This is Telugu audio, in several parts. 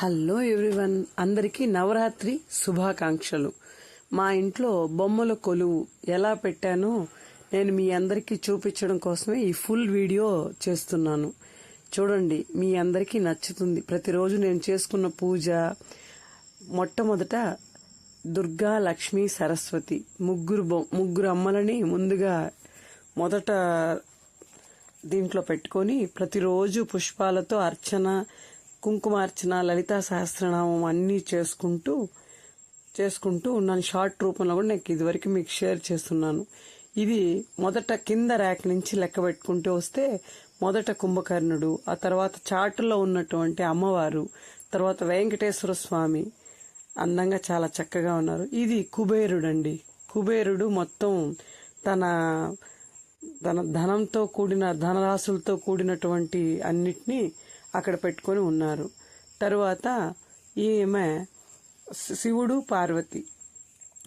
హలో ఎవ్రీవన్ అందరికీ నవరాత్రి శుభాకాంక్షలు. మా ఇంట్లో బొమ్మల కొలువు ఎలా పెట్టానో నేను మీ అందరికీ చూపించడం కోసమే ఈ ఫుల్ వీడియో చేస్తున్నాను. చూడండి మీ అందరికీ నచ్చుతుంది. ప్రతిరోజు నేను చేసుకున్న పూజ మొట్టమొదట దుర్గా లక్ష్మి సరస్వతి ముగ్గురు ముగ్గురు అమ్మలని ముందుగా మొదట దీంట్లో పెట్టుకొని ప్రతిరోజు పుష్పాలతో అర్చన కుంకుమార్చన లలితా సహస్రనామం అన్నీ చేసుకుంటూ చేసుకుంటూ ఉన్నాను. షార్ట్ రూపంలో కూడా నాకు ఇదివరకు మీకు షేర్ చేస్తున్నాను. ఇది మొదట కింద ర్యాక్ నుంచి లెక్క పెట్టుకుంటూ వస్తే మొదట కుంభకర్ణుడు ఆ తర్వాత చాటులో ఉన్నటువంటి అమ్మవారు తర్వాత వెంకటేశ్వర స్వామి అందంగా చాలా చక్కగా ఉన్నారు. ఇది కుబేరుడండి. కుబేరుడు మొత్తం తన తన ధనంతో కూడిన ధనరాశులతో కూడినటువంటి అన్నిటినీ అక్కడ పెట్టుకొని ఉన్నారు. తరువాత ఈమె శివుడు పార్వతి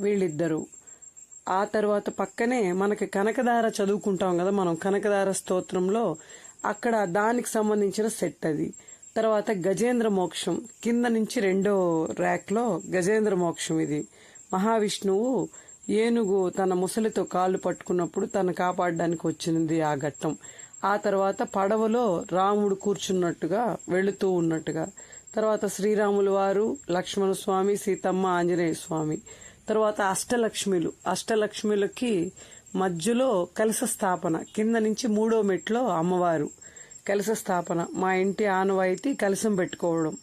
వీళ్ళిద్దరూ. ఆ తర్వాత పక్కనే మనకి కనకదార చదువుకుంటాం కదా మనం కనకదార స్తోత్రంలో అక్కడ దానికి సంబంధించిన సెట్ అది. తర్వాత గజేంద్ర మోక్షం కింద నుంచి రెండో ర్యాక్లో గజేంద్ర మోక్షం ఇది. మహావిష్ణువు ఏనుగు తన ముసలితో కాళ్ళు పట్టుకున్నప్పుడు తను కాపాడడానికి వచ్చినది ఆ ఘట్టం. ఆ తర్వాత పడవలో రాముడు కూర్చున్నట్టుగా వెళుతూ ఉన్నట్టుగా. తర్వాత శ్రీరాములు వారు లక్ష్మణ స్వామి సీతమ్మ ఆంజనేయ స్వామి. తర్వాత అష్టలక్ష్మిలు. అష్టలక్ష్మిలకి మధ్యలో కలశ స్థాపన. కింద నుంచి మూడో మెట్లో అమ్మవారు కలశ స్థాపన. మా ఇంటి ఆనవాయితీ కలశం పెట్టుకోవడం.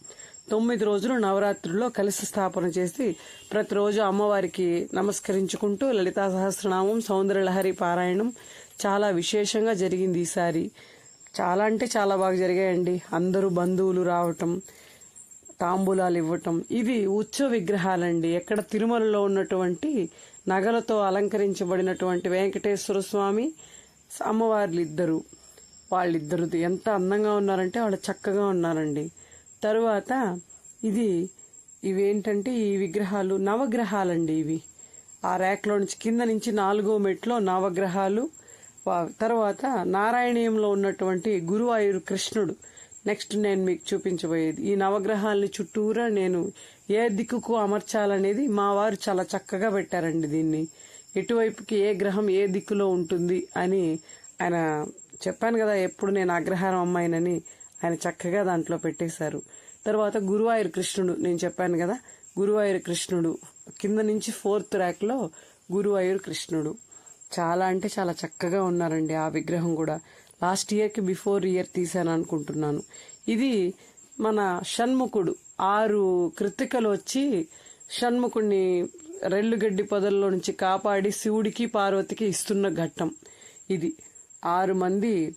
తొమ్మిది రోజులు నవరాత్రుల్లో కలశ స్థాపన చేసి ప్రతిరోజు అమ్మవారికి నమస్కరించుకుంటూ లలితా సహస్రనామం సౌందర్యలహరి పారాయణం చాలా విశేషంగా జరిగింది ఈసారి. చాలా అంటే చాలా బాగా జరిగాయండి. అందరూ బంధువులు రావటం తాంబూలాలు ఇవ్వటం. ఇవి ఉత్సవ విగ్రహాలండి. ఎక్కడ తిరుమలలో ఉన్నటువంటి నగలతో అలంకరించబడినటువంటి వెంకటేశ్వర స్వామి అమ్మవార్లు ఇద్దరు వాళ్ళిద్దరు ఎంత అందంగా ఉన్నారంటే వాళ్ళు చక్కగా ఉన్నారండి. తరువాత ఇది ఇవేంటంటే ఈ విగ్రహాలు నవగ్రహాలండి ఇవి. ఆ ర్యాక్లో నుంచి కింద నుంచి నాలుగో మెట్లో నవగ్రహాలు తర్వాత నారాయణీయంలో ఉన్నటువంటి గురువాయూరు కృష్ణుడు. నెక్స్ట్ నేను మీకు చూపించబోయేది. ఈ నవగ్రహాలని చుట్టూరా నేను ఏ దిక్కుకు అమర్చాలనేది మా వారు చాలా చక్కగా పెట్టారండి దీన్ని. ఎటువైపుకి ఏ గ్రహం ఏ దిక్కులో ఉంటుంది అని ఆయన చెప్పాను కదా ఎప్పుడు నేను అగ్రహారం అమ్మాయినని ఆయన చక్కగా దాంట్లో పెట్టేశారు. తర్వాత గురువాయూరు కృష్ణుడు నేను చెప్పాను కదా గురువాయూరు కృష్ణుడు. కింద నుంచి ఫోర్త్ ర్యాక్లో గురువాయూరు కృష్ణుడు. చాలా అంటే చాలా చక్కగా ఉన్నారండి ఆ విగ్రహం కూడా. లాస్ట్ ఇయర్కి బిఫోర్ ఇయర్ తీసాను అనుకుంటున్నాను. ఇది మన షణ్ముఖుడు ఆరు కృతికలు వచ్చి షణ్ముఖుడిని రెల్లుగడ్డి పొదల్లో నుంచి కాపాడి శివుడికి పార్వతికి ఇస్తున్న ఘట్టం ఇది. ఆరు మంది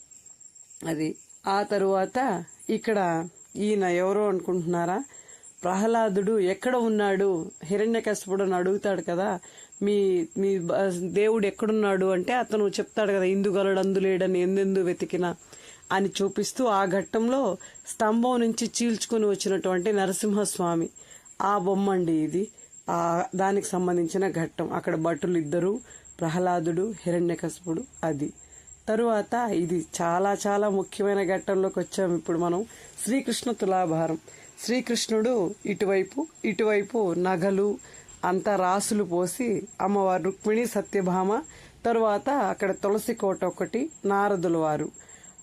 అది. ఆ తరువాత ఇక్కడ ఈయన ఎవరో అనుకుంటున్నారా? ప్రహ్లాదుడు ఎక్కడ ఉన్నాడు? హిరణ్యకశపుడు అని అడుగుతాడు కదా. మీ మీ బ- దేవుడు ఎక్కడున్నాడు అంటే అతను చెప్తాడు కదా ఇందుగలడు అందులేడని ఎందెందు వెతికినా అని చూపిస్తూ ఆ ఘట్టంలో స్తంభం నుంచి చీల్చుకుని వచ్చినటువంటి నరసింహస్వామి. ఆ బొమ్మ అండి ఇది. ఆ దానికి సంబంధించిన ఘట్టం. అక్కడ భటులు ఇద్దరు ప్రహ్లాదుడు హిరణ్యకశపుడు అది. తరువాత ఇది చాలా చాలా ముఖ్యమైన ఘట్టంలోకి వచ్చాము ఇప్పుడు మనం. శ్రీకృష్ణ తులాభారం. శ్రీకృష్ణుడు ఇటువైపు ఇటువైపు నగలు అంతా రాసులు పోసి అమ్మవారు రుక్మిణి సత్యభామ తరువాత అక్కడ తులసి కోట ఒకటి నారదుల వారు.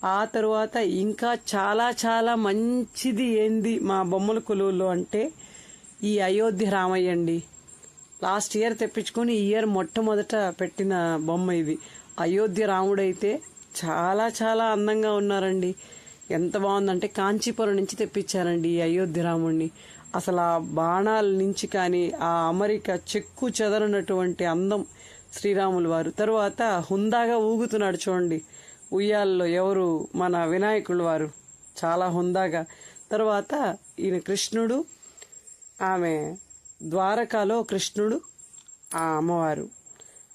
ఆ తరువాత ఇంకా చాలా చాలా మంచిది ఏంది మా బొమ్మల కొలువులో అంటే ఈ అయోధ్య రామయ్య అండి. లాస్ట్ ఇయర్ తెప్పించుకొని ఈ ఇయర్ మొట్టమొదట పెట్టిన బొమ్మ ఇది. అయోధ్య రాముడైతే చాలా చాలా అందంగా ఉన్నారండి. ఎంత బాగుందంటే కాంచీపురం నుంచి తెప్పించారండి ఈ అయోధ్య రాముడిని అసలు ఆ బాణాల నుంచి కానీ ఆ అమరిక చెక్కు చెదరనటువంటి అందం శ్రీరాములు వారు. తరువాత హుందాగా ఊగుతున్నాడు చూడండి. ఉయ్యాల్లో ఎవరు? మన వినాయకులు వారు. చాలా హుందాగా. తర్వాత ఈయన కృష్ణుడు ఆమె ద్వారకాలో కృష్ణుడు ఆ అమ్మవారు.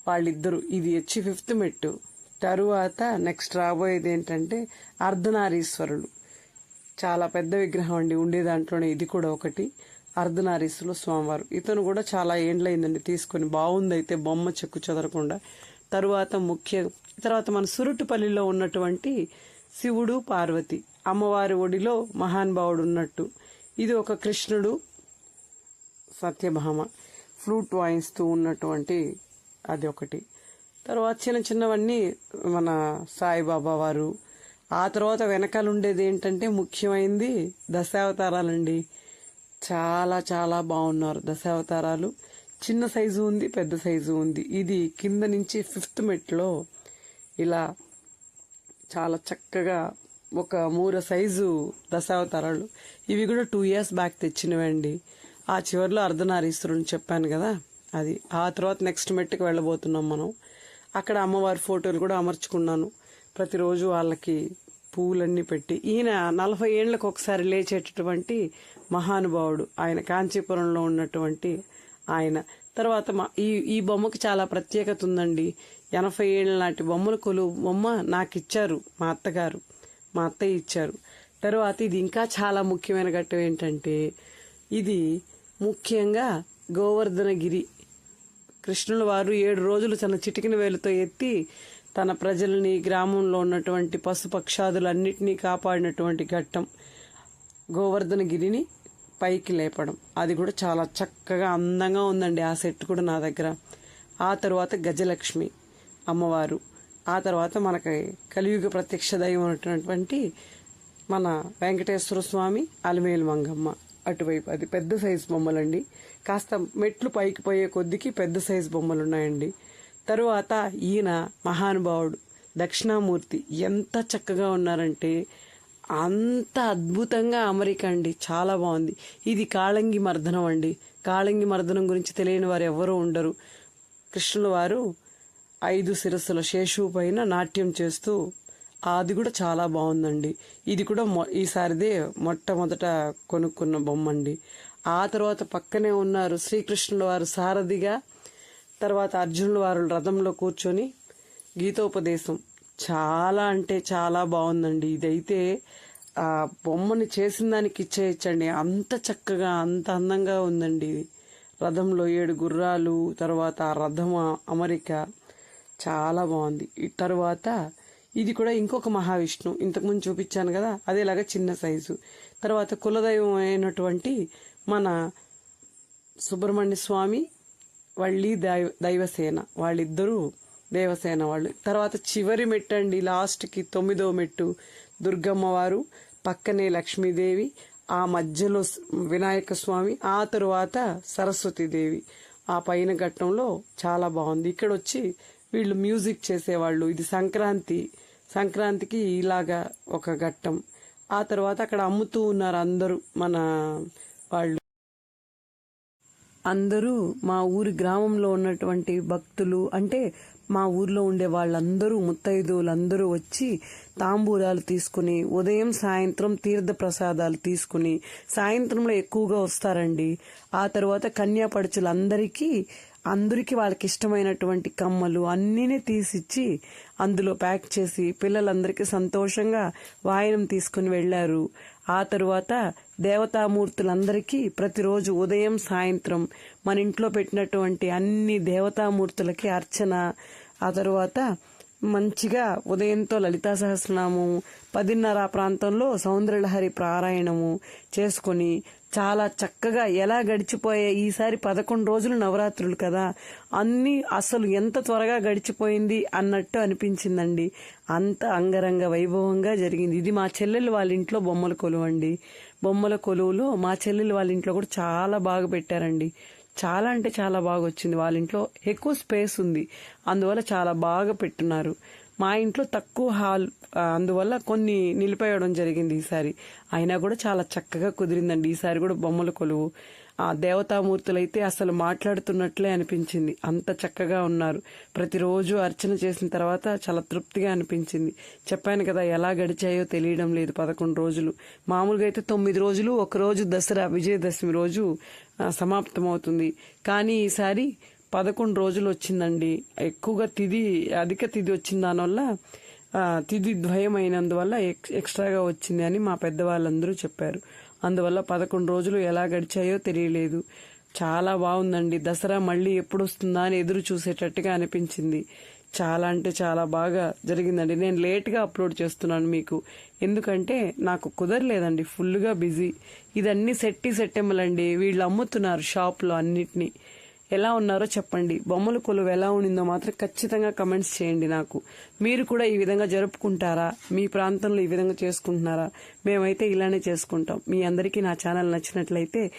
వాళ్ళిద్దరు. ఇది వచ్చి ఫిఫ్త్ మెట్టు. తరువాత నెక్స్ట్ రాబోయేది ఏంటంటే అర్ధనారీశ్వరుడు. చాలా పెద్ద విగ్రహం అండి. ఉండే దాంట్లోనే ఇది కూడా ఒకటి. అర్ధనారీశ్వరులు స్వామివారు. ఇతను కూడా చాలా ఏండ్లైందండి తీసుకొని. బాగుంది అయితే బొమ్మ చెక్కు చెదరకుండా. తరువాత ముఖ్య తర్వాత మన సురుటుపల్లిలో ఉన్నటువంటి శివుడు పార్వతి. అమ్మవారి ఒడిలో మహానుభావుడు ఉన్నట్టు. ఇది ఒక కృష్ణుడు సత్యభామ. ఫ్లూట్ వాయిస్తూ ఉన్నటువంటి అది ఒకటి తర్వాత చిన్న చిన్నవన్నీ మన సాయిబాబా వారు ఆ తర్వాత వెనకాల ఉండేది ఏంటంటే ముఖ్యమైనది దశావతారాలండి. చాలా చాలా బాగున్నారు దశావతారాలు. చిన్న సైజు ఉంది పెద్ద సైజు ఉంది. ఇది కింద నుంచి ఫిఫ్త్ మెట్లో ఇలా చాలా చక్కగా ఒక మూర సైజు దశావతారాలు. ఇవి కూడా టూ ఇయర్స్ బ్యాక్ తెచ్చినవండి. ఆ చివరిలో అర్ధనారీశ్వరుని చెప్పాను కదా అది. ఆ తర్వాత నెక్స్ట్ మెట్టుకు వెళ్ళబోతున్నాం మనం. అక్కడ అమ్మవారి ఫోటోలు కూడా అమర్చుకున్నాను. ప్రతిరోజు వాళ్ళకి పువ్వులన్నీ పెట్టి ఈయన నలభై ఏళ్ళకు ఒకసారి లేచేటటువంటి మహానుభావుడు. ఆయన కాంచీపురంలో ఉన్నటువంటి ఆయన. తర్వాత మా ఈ ఈ బొమ్మకి చాలా ప్రత్యేకత ఉందండి. ఎనభై ఏళ్ళ నాటి బొమ్మల కొలువు బొమ్మ నాకు ఇచ్చారు మా అత్తగారు. మా అత్తయ్య ఇచ్చారు. తర్వాత ఇది ఇంకా చాలా ముఖ్యమైన ఘట్టం ఏంటంటే ఇది ముఖ్యంగా గోవర్ధనగిరి. కృష్ణుల వారు ఏడు రోజులు తన చిటికిన వేలుతో ఎత్తి తన ప్రజల్ని గ్రామంలో ఉన్నటువంటి పశుపక్షాదులన్నిటినీ కాపాడినటువంటి ఘట్టం గోవర్ధనగిరిని పైకి లేపడం. అది కూడా చాలా చక్కగా అందంగా ఉందండి ఆ సెట్ కూడా నా దగ్గర. ఆ తర్వాత గజలక్ష్మి అమ్మవారు. ఆ తర్వాత మనకి కలియుగ ప్రత్యక్ష దైవం ఉన్నటువంటి మన వెంకటేశ్వర స్వామి అలమేలు మంగమ్మ. అటువైపు అది పెద్ద సైజు బొమ్మలండి. కాస్త మెట్లు పైకి పోయే కొద్దికి పెద్ద సైజు బొమ్మలు ఉన్నాయండి తరువాత ఈయన మహానుభావుడు దక్షిణామూర్తి ఎంత చక్కగా ఉన్నారంటే అంత అద్భుతంగా అమరిక అండి. చాలా బాగుంది. ఇది కాళంగి మర్దనం అండి. కాళంగి మర్దనం గురించి తెలియని వారు ఎవరూ ఉండరు. కృష్ణుల వారు ఐదు శిరస్సుల శేషువు పైన నాట్యం చేస్తూ అది కూడా చాలా బాగుందండి. ఇది కూడా మొ- ఈసారిదే మొట్టమొదట కొనుక్కున్న బొమ్మ అండి ఆ తర్వాత పక్కనే ఉన్నారు శ్రీకృష్ణుల వారు సారథిగా తర్వాత అర్జునుల వారు రథంలో కూర్చొని గీతోపదేశం. చాలా అంటే చాలా బాగుందండి. ఇదైతే ఆ బొమ్మని చేసిన దానికి ఇచ్చేయచ్చండి. అంత చక్కగా అంత అందంగా ఉందండి ఇది. రథంలో ఏడు గుర్రాలు తర్వాత ఆ రథం అమరిక. చాలా బాగుంది. తర్వాత ఇది కూడా ఇంకొక మహావిష్ణు ఇంతకుముందు చూపించాను కదా అదేలాగా చిన్న సైజు. తర్వాత కులదైవం అయినటువంటి మన సుబ్రహ్మణ్య స్వామి వాళ్ళి దైవ దైవసేన. వాళ్ళిద్దరూ దేవసేన వాళ్ళు. తర్వాత చివరి మెట్టు అండి లాస్ట్కి తొమ్మిదో మెట్టు దుర్గమ్మవారు పక్కనే లక్ష్మీదేవి ఆ మధ్యలో వినాయక స్వామి ఆ తరువాత సరస్వతీదేవి. ఆ పైన ఘట్టంలో చాలా బాగుంది. ఇక్కడ వచ్చి వీళ్ళు మ్యూజిక్ చేసేవాళ్ళు. ఇది సంక్రాంతి. సంక్రాంతికి ఇలాగా ఒక ఘట్టం. ఆ తర్వాత అక్కడ అమ్ముతూ ఉన్నారు అందరూ మన వాళ్ళు. అందరూ మా ఊరి గ్రామంలో ఉన్నటువంటి భక్తులు అంటే మా ఊర్లో ఉండే వాళ్ళందరూ ముత్తైదువులందరూ వచ్చి తాంబూలాలు తీసుకుని ఉదయం సాయంత్రం తీర్థ ప్రసాదాలు తీసుకుని సాయంత్రంలో ఎక్కువగా వస్తారండి. ఆ తర్వాత కన్యాపడుచులందరికీ అందరికీ వాళ్ళకి ఇష్టమైనటువంటి కమ్మలు అన్నీనే తీసిచ్చి అందులో ప్యాక్ చేసి పిల్లలందరికీ సంతోషంగా వాయనం తీసుకుని వెళ్ళారు ఆ తరువాత దేవతామూర్తులందరికీ ప్రతిరోజు ఉదయం సాయంత్రం మన ఇంట్లో పెట్టినటువంటి అన్ని దేవతామూర్తులకి అర్చన. ఆ తరువాత మంచిగా ఉదయంతో లలితా సహస్రనామం పదిన్నర ప్రాంతంలో సౌందర్యలహరి పారాయణము చేసుకొని చాలా చక్కగా ఎలా గడిచిపోయే ఈసారి పదకొండు రోజులు నవరాత్రులు కదా. అన్ని అసలు ఎంత త్వరగా గడిచిపోయింది అన్నట్టు అనిపించిందండి. అంత అంగరంగ వైభవంగా జరిగింది. ఇది మా చెల్లెలు వాళ్ళ ఇంట్లో బొమ్మల కొలువు అండి. బొమ్మల కొలువులో మా చెల్లెలు వాళ్ళ ఇంట్లో కూడా చాలా బాగా పెట్టారండి. చాలా అంటే చాలా బాగా వచ్చింది వాళ్ళ ఇంట్లో ఎక్కువ స్పేస్ ఉంది. అందువల్ల చాలా బాగా పెట్టున్నారు మా ఇంట్లో తక్కువ హాల్ అందువల్ల కొన్ని నిలిపేయడం జరిగింది ఈసారి. అయినా కూడా చాలా చక్కగా కుదిరిందండి. ఈసారి కూడా బొమ్మల కొలువు. ఆ దేవతామూర్తులైతే అసలు మాట్లాడుతున్నట్లే అనిపించింది. అంత చక్కగా ఉన్నారు. ప్రతిరోజు అర్చన చేసిన తర్వాత చాలా తృప్తిగా అనిపించింది. చెప్పాను కదా ఎలా గడిచాయో తెలియడం లేదు పదకొండు రోజులు. మామూలుగా అయితే తొమ్మిది రోజులు ఒకరోజు దసరా విజయదశమి రోజు సమాప్తమవుతుంది. కానీ ఈసారి పదకొండు రోజులు వచ్చిందండి. ఎక్కువగా తిది అధిక తిది వచ్చిన దానివల్ల తిది ద్వయమైనందువల్ల ఎక్స్ట్రాగా వచ్చింది అని మా పెద్దవాళ్ళందరూ చెప్పారు. అందువల్ల పదకొండు రోజులు ఎలా గడిచాయో తెలియలేదు. చాలా బాగుందండి. దసరా మళ్ళీ ఎప్పుడు వస్తుందా అని ఎదురు చూసేటట్టుగా అనిపించింది. చాలా అంటే చాలా బాగా జరిగిందండి. నేను లేట్గా అప్లోడ్ చేస్తున్నాను మీకు. ఎందుకంటే నాకు కుదరలేదండి. ఫుల్గా బిజీ. ఇదన్నీ సెట్టి సెట్టెమ్మలండి. వీళ్ళు అమ్ముతున్నారు షాప్లో అన్నిటినీ. ఎలా ఉన్నారో చెప్పండి. బొమ్మల కొలువు ఎలా ఉండిందో మాత్రం ఖచ్చితంగా కమెంట్స్ చేయండి నాకు. మీరు కూడా ఈ విధంగా జరుపుకుంటారా? మీ ప్రాంతంలో ఈ విధంగా చేసుకుంటున్నారా? మేమైతే ఇలానే చేసుకుంటాం. మీ అందరికీ నా ఛానల్ నచ్చినట్లయితే